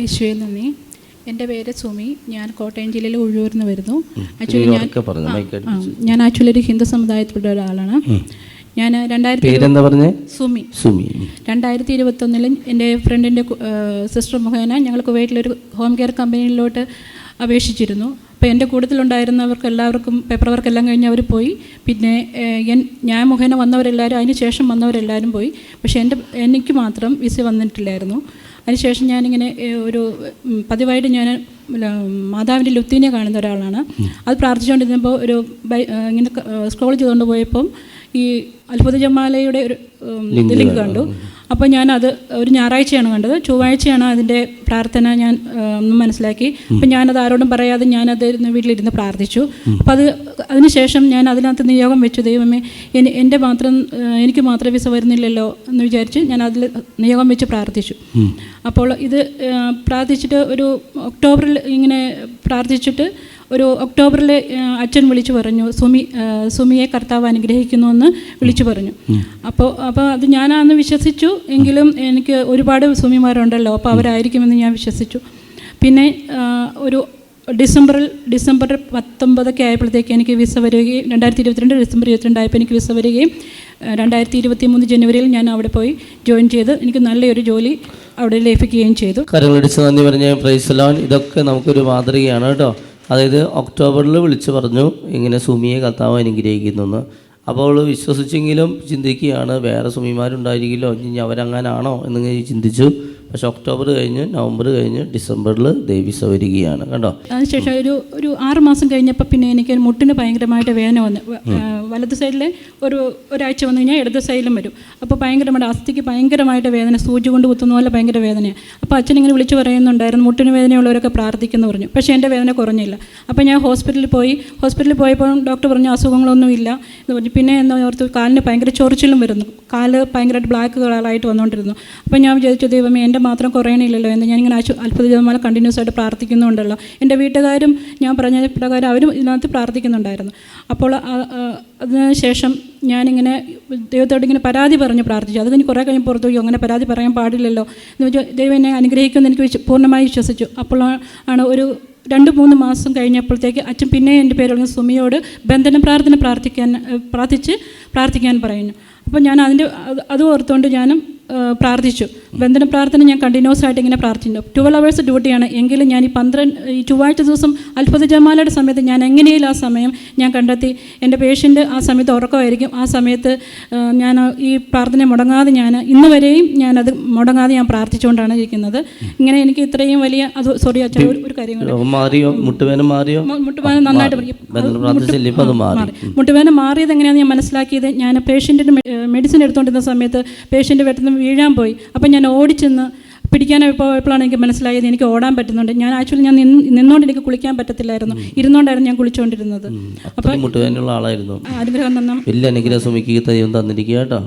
യേശുവെ നന്ദി. എന്റെ പേര് സുമി. ഞാൻ കോട്ടയം ജില്ലയിൽ ഉഴൂരിൽ നിന്ന് വരുന്നു. ആക്ച്വലി ഞാൻ ഞാൻ ആക്ച്വലി ഒരു ഹിന്ദു സമുദായത്തിലുള്ള ഒരാളാണ്. ഞാൻ രണ്ടായിരത്തി സുമി. സുമി. രണ്ടായിരത്തി ഇരുപത്തൊന്നിൽ എന്റെ ഫ്രണ്ടിന്റെ സിസ്റ്റർ മുഖേന ഞങ്ങൾ കുവൈറ്റിലൊരു ഹോം കെയർ കമ്പനിയിലോട്ട് അപേക്ഷിച്ചിരുന്നു. അപ്പോൾ എന്റെ കൂട്ടത്തിലുണ്ടായിരുന്നവർക്ക് എല്ലാവർക്കും പേപ്പർ വർക്ക് എല്ലാം കഴിഞ്ഞ് അവർ പോയി. പിന്നെ ഞാൻ മുഖേന വന്നവരെല്ലാവരും അതിന് ശേഷം വന്നവരെല്ലാവരും പോയി. പക്ഷേ എന്റെ എനിക്ക് മാത്രം വിസ വന്നിട്ടില്ലായിരുന്നു. അതിനുശേഷം ഞാനിങ്ങനെ ഒരു പതിവായിട്ട് ഞാൻ മാതാവിന്റെ ലുത്തീനെ കാണുന്ന ഒരാളാണ്. അത് പ്രാർത്ഥിച്ചുകൊണ്ടിരുന്നപ്പോൾ ഒരു ഇങ്ങനെ സ്ക്രോൾ ചെയ്തുകൊണ്ട് പോയപ്പം ഈ അത്ഭുത ജമാലയുടെ ഒരു ലിങ്ക് കണ്ടു. അപ്പോൾ ഞാനത് ഒരു ഞായറാഴ്ചയാണ് കണ്ടത്. ചൊവ്വാഴ്ചയാണ് അതിന്റെ പ്രാർത്ഥന ഞാൻ ഒന്ന് മനസ്സിലാക്കി. അപ്പം ഞാനത് ആരോടും പറയാതെ ഞാനത് ഇരുന്ന് വീട്ടിലിരുന്ന് പ്രാർത്ഥിച്ചു. അപ്പം അത് അതിനുശേഷം ഞാൻ അതിനകത്ത് നിയോഗം വെച്ചു. ദൈവമേ എനി എന്റെ മാത്രം എനിക്ക് മാത്രം വിസ വരുന്നില്ലല്ലോ എന്ന് വിചാരിച്ച് ഞാൻ അതിൽ നിയോഗം വെച്ച് പ്രാർത്ഥിച്ചു. അപ്പോൾ ഇത് പ്രാർത്ഥിച്ചിട്ട് ഒരു ഒക്ടോബറിൽ ഇങ്ങനെ പ്രാർത്ഥിച്ചിട്ട് ഒരു ഒക്ടോബറിൽ അച്ഛൻ വിളിച്ചു പറഞ്ഞു സുമി സുമിയെ കർത്താവ് അനുഗ്രഹിക്കുന്നു എന്ന് വിളിച്ചു പറഞ്ഞു. അപ്പോൾ അപ്പോൾ അത് ഞാനാന്ന് വിശ്വസിച്ചു. എങ്കിലും എനിക്ക് ഒരുപാട് സുമിമാരുണ്ടല്ലോ അപ്പോൾ അവരായിരിക്കുമെന്ന് ഞാൻ വിശ്വസിച്ചു. പിന്നെ ഒരു ഡിസംബറിൽ ഡിസംബർ പത്തൊമ്പതൊക്കെ ആയപ്പോഴത്തേക്ക് എനിക്ക് വിസ വരികയും രണ്ടായിരത്തി ഇരുപത്തിരണ്ട് ഡിസംബർ ഇരുപത്തിരണ്ടായപ്പോൾ എനിക്ക് വിസ വരികയും രണ്ടായിരത്തി ഇരുപത്തി മൂന്ന് ജനുവരിയിൽ ഞാൻ അവിടെ പോയി ജോയിൻ ചെയ്ത് എനിക്ക് നല്ലൊരു ജോലി അവിടെ ലഭിക്കുകയും ചെയ്തു. കരങ്ങളടിച്ച് നന്ദി പറഞ്ഞ പ്രൈസലോൻ ഇതൊക്കെ നമുക്കൊരു മാതൃകയാണ് കേട്ടോ. അതായത് ഒക്ടോബറിൽ വിളിച്ചു പറഞ്ഞു ഇങ്ങനെ സുമിയെ കർത്താവ് അനുഗ്രഹിക്കുന്നു അപ്പോൾ അവൾ വിശ്വസിച്ചെങ്കിലും ചിന്തിക്കുകയാണ് വേറെ സുമിമാരുണ്ടായിരിക്കില്ലോ ഇനി അവരങ്ങനാണോ? എന്നിങ്ങനെ ചിന്തിച്ചു. പക്ഷെ ഒക്ടോബർ കഴിഞ്ഞ് നവംബർ കഴിഞ്ഞ് ഡിസംബറിൽ ദേവി വരികയാണ് കണ്ടോ? അതിനുശേഷം ഒരു ഒരു ആറ് മാസം കഴിഞ്ഞപ്പോൾ പിന്നെ എനിക്ക് മുട്ടിന് ഭയങ്കരമായിട്ട് വേദന വന്നു. വലത് സൈഡിൽ ഒരു ഒരാഴ്ച വന്നു കഴിഞ്ഞാൽ ഇടത് സൈഡിലും വരും. അപ്പോൾ ഭയങ്കരമായിട്ട് അസ്ഥിക്ക് ഭയങ്കരമായിട്ട് വേദന സൂചി കൊണ്ട് കുത്തുന്ന പോലെ ഭയങ്കര വേദനയാണ് അപ്പോൾ അച്ഛൻ ഇങ്ങനെ വിളിച്ച് പറയുന്നുണ്ടായിരുന്നു മുട്ടിന് വേദനയുള്ളവരൊക്കെ പ്രാർത്ഥിക്കുന്നു പറഞ്ഞു. പക്ഷേ എന്റെ വേദന കുറഞ്ഞില്ല. അപ്പോൾ ഞാൻ ഹോസ്പിറ്റലിൽ പോയി ഹോസ്പിറ്റലിൽ പോയപ്പോൾ ഡോക്ടർ പറഞ്ഞു അസുഖങ്ങളൊന്നും ഇല്ല എന്ന് പറഞ്ഞു. പിന്നെ എന്താ ഓർത്ത് കാലിന് ഭയങ്കര ചൊറിച്ചിലും വരുന്നു. കാൽ ഭയങ്കരമായിട്ട് ബ്ലാക്ക് കളറായിട്ട് വന്നുകൊണ്ടിരുന്നു. അപ്പോൾ ഞാൻ വിചാരിച്ചു ദൈവമേ എന്റെ മാത്രം കുറയണില്ലല്ലോ എന്ന് ഞാനിങ്ങനെ ആശു അത്ഭുതജനമാല കണ്ടിന്യൂസ് ആയിട്ട് പ്രാർത്ഥിക്കുന്നുണ്ടല്ലോ. എന്റെ വീട്ടുകാരും ഞാൻ പറഞ്ഞ പ്രകാരം അവരും ഇതിനകത്ത് പ്രാർത്ഥിക്കുന്നുണ്ടായിരുന്നു. അപ്പോൾ അതിനുശേഷം ഞാനിങ്ങനെ ദൈവത്തോട് ഇങ്ങനെ പരാതി പറഞ്ഞ് പ്രാർത്ഥിച്ചു. അത് കഴിഞ്ഞ് കുറേ കഴിഞ്ഞ് പുറത്തു പോയി. അങ്ങനെ പരാതി പറയാൻ പാടില്ലല്ലോ എന്ന് വെച്ചാൽ ദൈവം എന്നെ അനുഗ്രഹിക്കുമെന്ന് എനിക്ക് പൂർണമായി വിശ്വസിച്ചു. അപ്പോൾ ഒരു രണ്ട് മൂന്ന് മാസം കഴിഞ്ഞപ്പോഴത്തേക്ക് അച്ഛൻ പിന്നെ എന്റെ പേരുള്ള സുമിയോട് ബന്ധന പ്രാർത്ഥന പ്രാർത്ഥിക്കാൻ പ്രാർത്ഥിച്ച് പ്രാർത്ഥിക്കാൻ പറയുന്നു. അപ്പോൾ ഞാൻ അതിന്റെ അത് അത് ഓർത്തുകൊണ്ട് ഞാനും പ്രാർത്ഥിച്ചു. ബന്ധന പ്രാർത്ഥന ഞാൻ കണ്ടിന്യൂസ് ആയിട്ട് ഇങ്ങനെ പ്രാർത്ഥിക്കുന്നു. ട്വൽവ് അവേഴ്സ് ഡ്യൂട്ടിയാണ് എങ്കിലും ഞാൻ ഈ പന്ത്രണ്ട് ഈ ചൊവ്വാഴ്ച ദിവസം അത്ഭുത ജമാലയുടെ സമയത്ത് ഞാൻ എങ്ങനെയും ആ സമയം ഞാൻ കണ്ടെത്തി. എന്റെ പേഷ്യന്റ് ആ സമയത്ത് ഉറക്കമായിരിക്കും. ആ സമയത്ത് ഞാൻ ഈ പ്രാർത്ഥന മുടങ്ങാതെ ഞാൻ ഇന്ന് വരെയും ഞാനത് മുടങ്ങാതെ ഞാൻ പ്രാർത്ഥിച്ചുകൊണ്ടാണ് ഇരിക്കുന്നത്. ഇങ്ങനെ എനിക്ക് ഇത്രയും വലിയ അത് സോറി അച്ഛൻ ഒരു- കാര്യം മാറിയോ? മുട്ടുവേന മാറിയോ? മുട്ടുവേന നന്നായിട്ട് മാറി. മുട്ടുവേന മാറിയത് എങ്ങനെയാണെന്ന് ഞാൻ മനസ്സിലാക്കിയത് ഞാൻ പേഷ്യന്റിന്റെ മെഡിസിൻ എടുത്തുകൊണ്ടിരുന്ന സമയത്ത് പേഷ്യന്റ് പെട്ടെന്ന് വീഴാൻ പോയി. അപ്പം ഞാൻ ഓടിച്ചെന്ന് പിടിക്കാൻ പോയപ്പോഴാണ് എനിക്ക് മനസ്സിലായത്? എനിക്ക് ഓടാൻ പറ്റുന്നുണ്ട്. ഞാൻ ആക്ച്വലി ഞാൻ നിന്ന് നിന്നുകൊണ്ട് എനിക്ക് കുളിക്കാൻ പറ്റത്തില്ലായിരുന്നു. ഇരുന്നുകൊണ്ടായിരുന്നു ഞാൻ കുളിച്ചുകൊണ്ടിരുന്നത് അപ്പോൾ ആളായിരുന്നു. അനുഗ്രഹം തന്നെ വലിയ അനുഗ്രഹം സുമിക്ക് ദൈവം തന്നിരിക്കുക കേട്ടോ.